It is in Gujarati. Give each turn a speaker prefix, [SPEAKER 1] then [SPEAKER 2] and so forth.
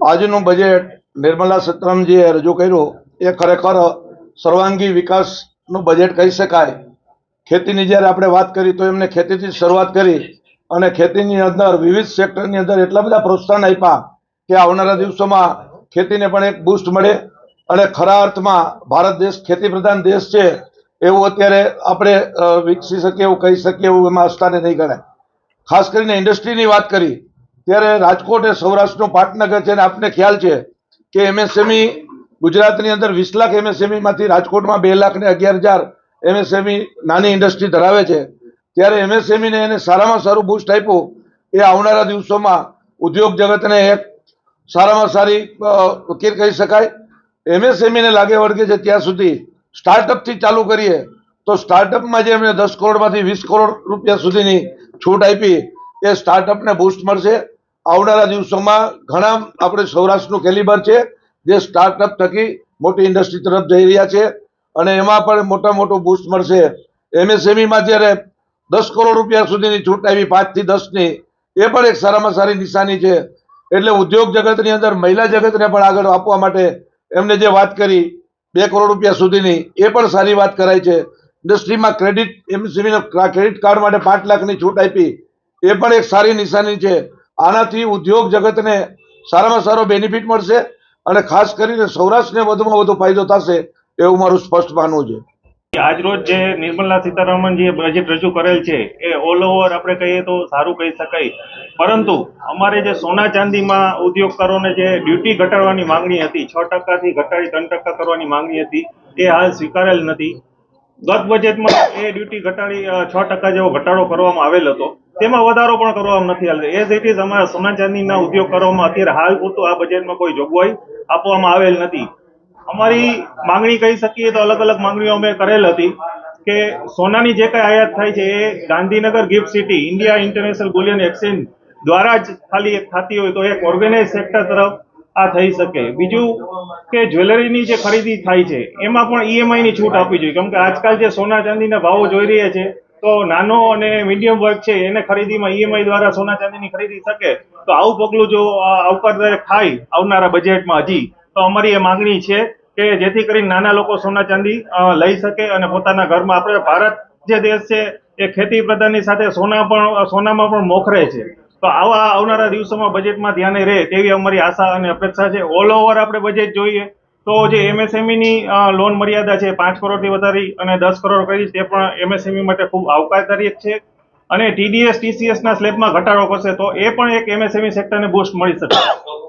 [SPEAKER 1] આજનું બજેટ નિર્મલા સીતારામનજીએ રજૂ કર્યું, એ ખરેખર સર્વાંગી વિકાસનું બજેટ કહી શકાય. ખેતીની જ્યારે આપણે વાત કરી તો એમને ખેતીથી શરૂઆત કરી અને ખેતીની અંદર વિવિધ સેક્ટરની અંદર એટલા બધા પ્રોત્સાહન આપ્યા કે આવનારા દિવસોમાં ખેતીને પણ એક બૂસ્ટ મળે અને ખરા અર્થમાં ભારત દેશ ખેતી પ્રધાન દેશ છે એવું અત્યારે આપણે વિકસી શકીએ એવું કહી શકીએ એવું એમાં અસ્થાને નહીં ગણાય. ખાસ કરીને ઇન્ડસ્ટ્રીની વાત કરી ત્યારે રાજકોટ એ સૌરાષ્ટ્રનું પાટનગર છે અને આપને ખ્યાલ છે કે એમએસએમઈ ગુજરાતની અંદર વીસ લાખ MSME માંથી રાજકોટમાં બે લાખ ને અગિયાર હજાર એમએસએમઈ નાની ઇન્ડસ્ટ્રી ધરાવે છે. ત્યારે એમએસએમઈને એને સારામાં સારું બુસ્ટ આપ્યું એ આવનારા દિવસોમાં ઉદ્યોગ જગતને એક સારામાં સારી ઉકેલ કહી શકાય. એમએસએમઈને લાગે વળગે છે ત્યાં સુધી સ્ટાર્ટઅપથી ચાલુ કરીએ તો સ્ટાર્ટઅપમાં જે એમણે દસ કરોડમાંથી વીસ કરોડ રૂપિયા સુધીની છૂટ આપી એ સ્ટાર્ટઅપને બૂસ્ટ મળશે. આવનારા દિવસોમાં ઘણા આપણે સૌરાષ્ટ્રનું કેલિબર છે, જે સ્ટાર્ટઅપ થકી મોટી ઇન્ડસ્ટ્રી તરફ જઈ રહ્યા છે અને એમાં પણ મોટા મોટો બૂસ્ટ મળશે. એમએસએમઈમાં જ્યારે દસ કરોડ રૂપિયા સુધીની છૂટ આવી પાંચથી દસની, એ પણ એક સારામાં સારી નિશાની છે. એટલે ઉદ્યોગ જગતની અંદર, મહિલા જગતને પણ આગળ આપવા માટે એમને જે વાત કરી, બે કરોડ રૂપિયા સુધીની, એ પણ સારી વાત કરાઈ છે. ઇન્ડસ્ટ્રીમાં ક્રેડિટ એમએસએમઈના ક્રેડિટ કાર્ડ માટે પાંચ લાખની છૂટ આપી, એ પણ એક સારી નિશાની છે. આનાથી ઉદ્યોગ જગતને સારામાં સારો બેનિફિટ મળશે અને ખાસ કરીને સૌરાષ્ટ્રને વધુમાં વધુ ફાયદો થશે એવું મારું સ્પષ્ટ માનવું છે.
[SPEAKER 2] આજરોજ જે નિર્મલા સીતારામન જે બજેટ રજૂ કરેલ છે, એ ઓલ ઓવર આપણે કહીએ તો સારું કહી શકાય. પરંતુ અમારે જે સોના ચાંદીમાં ઉદ્યોગકારોને જે ડ્યુટી ઘટાડવાની માંગણી હતી, છ ટકાથી ઘટાડી ત્રણ ટકા કરવાની માંગણી હતી, એ હાલ સ્વીકારેલ નથી. ગત બજેટમાં એ ડ્યુટી ઘટાડી છ ટકા જેવો ઘટાડો કરવામાં આવેલ હતો. તેમાં વધારો પણ કરવામાં નથી આવેલ એઝ ઇટ ઇઝ અમારા સોના ચાંદીના ઉદ્યોગકારોમાં અત્યારે હાલ પૂરતું આ બજેટમાં કોઈ જોગવાઈ આપવામાં આવેલ નથી. અમારી માંગણી કહી શકીએ તો અલગ અલગ માંગણીઓ અમે કરેલ હતી કે સોનાની જે કઈ આયાત થાય છે એ Gandhinagar gift city India international bullion exchange દ્વારા જ ખાલી એક થતી હોય તો એક ઓર્ગેનાઇઝ સેક્ટર તરફ આ થઈ શકે. બીજું કે જ્વેલરીની જે ખરીદી થાય છે, એમાં પણ ઈએમઆઈની છૂટ આપવી જોઈએ. કેમ કે આજકાલ જે સોના ચાંદીના ભાવો જોઈ રહ્યા છે તો નાનો અને મીડિયમ વર્ગ છે, એને ખરીદીમાં ઈએમઆઈ દ્વારા સોના ચાંદીની ખરીદી શકે, તો આવું પગલું જો આવકારદાયક થાય આવનારા બજેટમાં હજી, તો અમારી એ માંગણી છે કે જેથી કરીને નાના લોકો સોના ચાંદી લઈ શકે અને પોતાના ઘરમાં આપણે ભારત જે દેશ છે, એ ખેતી પ્રધાનની સાથે સોના પણ સોનામાં પણ મોખરે છે. તો આવા આવનારા દિવસોમાં બજેટમાં ધ્યાને રહે તેવી અમારી આશા અને અપેક્ષા છે. ઓલ ઓવર આપણે બજેટ જોઈએ તો જે એમએસએમઈની લોન મર્યાદા છે પાંચ કરોડથી વધારી અને દસ કરોડ કરી, તે પણ એમએસએમઈ માટે ખૂબ આવકારદાયક છે. અને ટીડીએસ ટીસીએસ ના સ્લેબમાં ઘટાડો કરશે તો એ પણ એક એમએસએમઈ સેક્ટરને બૂસ્ટ મળી શકે.